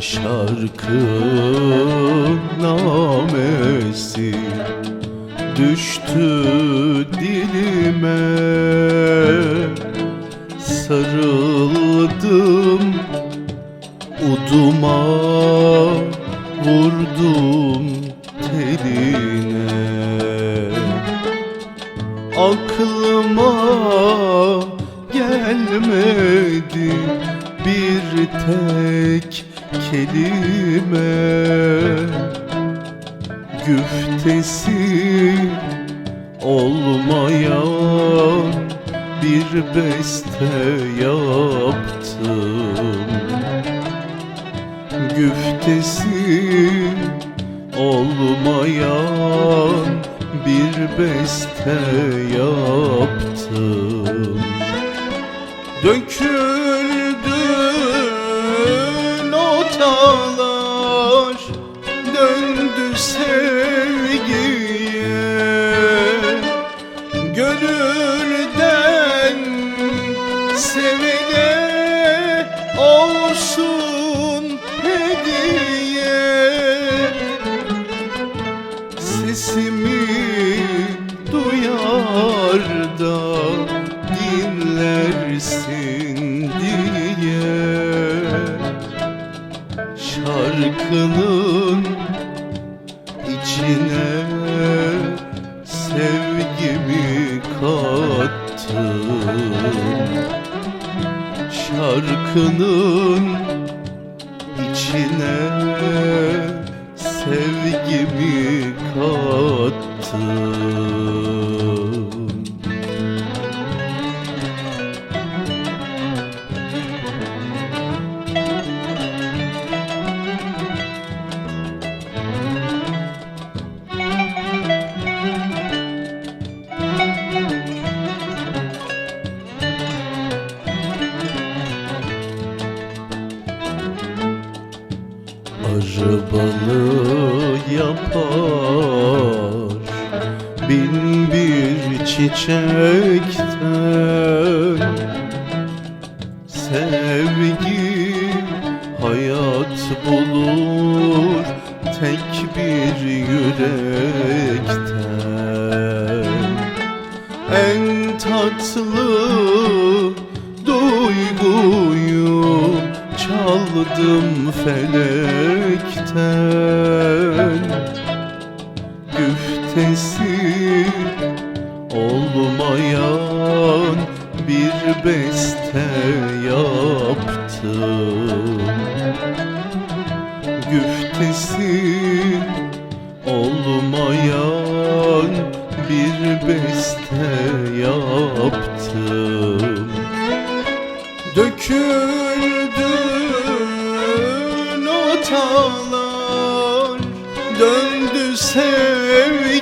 Şarkı namesi düştü Sarıldım uduma vurdum teline. Aklıma gelmedi bir tek kelime. Güftesi olmayan bir beste yaptım. Güftesi olmayan bir beste yaptım. Döküldü olsun hediye. Sesimi duyar da dinlersin diye. Şarkının içine sevgimi kattım Şarkının içine sevgimi kattım Arı balı yapar. Bin bir çiçekten Sevgi hayat bulur tek bir yürekten. En tatlı duyguyu çaldım felekten Güftesi olmayan bir beste yaptım. Güftesi olmayan bir beste yaptım. Döküldü döndü sevgiye.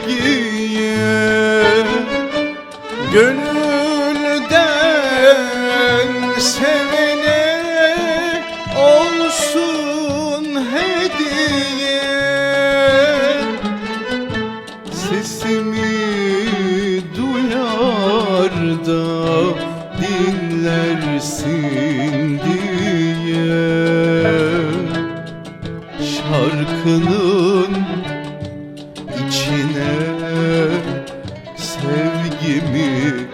Gönülden sevene olsun hediye. Sesimi duyar da dinlersin diye. Şarkının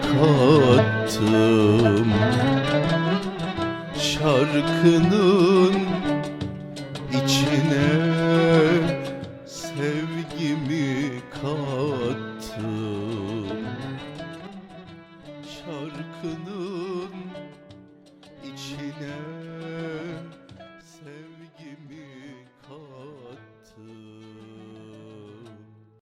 kattım. Şarkının içine